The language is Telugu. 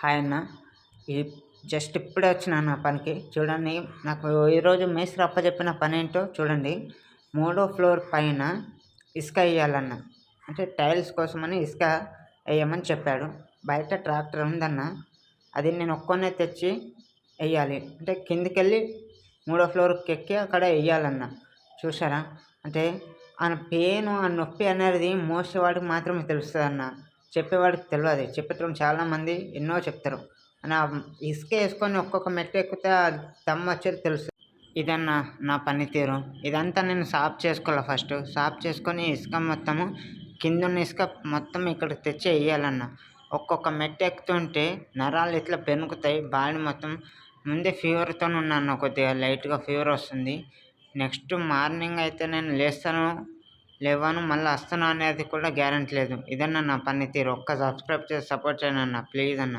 హాయ్ అన్న ఈ జస్ట్ ఇప్పుడే వచ్చిన నా పనికి. చూడండి నాకు ఈరోజు మేస్త్రి అప్పచెప్పిన పని ఏంటో చూడండి. మూడో ఫ్లోర్ పైన ఇసుక వేయాలన్న. అంటే టైల్స్ కోసమని ఇసుక వేయమని చెప్పాడు. బయట ట్రాక్టర్ ఉందన్న. అది నేను ఒక్కనే తెచ్చి వేయాలి. అంటే కిందికెళ్ళి మూడో ఫ్లోర్కి ఎక్కి అక్కడ వేయాలన్న. చూసారా అంటే ఆ పెయిన్ ఆ నొప్పి అనేది మోసేవాడికి మాత్రమే తెలుస్తుంది అన్న చెప్పేవాడికి తెలియదు చెప్పేటప్పుడు చాలామంది ఎన్నో చెప్తారు. నా ఇసుక వేసుకొని ఒక్కొక్క మెట్టు ఎక్కితే దమ్ వచ్చేది తెలుసు. ఇదన్న నా పనితీరు. ఇదంతా నేను సాఫ్ చేసుకోవాలి ఫస్ట్? సాఫ్ చేసుకొని ఇసుక మొత్తము కింద ఉన్న ఇసుక మొత్తం ఇక్కడికి తెచ్చి వేయాలన్న. ఒక్కొక్క మెట్టు ఎక్కుతుంటే నరాలు ఇట్లా పెనుకుతాయి బాడీ మొత్తం ముందే ఫీవర్తో ఉన్నాను కొద్దిగా లైట్గా ఫీవర్ వస్తుంది. నెక్స్ట్ మార్నింగ్ అయితే నేను లేస్తాను. లేవాను మళ్ళీ వస్తాను అనేది కూడా గ్యారెంటీ లేదు. ఇదన్న నా పనితీరు. ఒక్క సబ్స్క్రైబ్ చేసి సపోర్ట్ చేయండి అన్న ప్లీజ్ అన్న.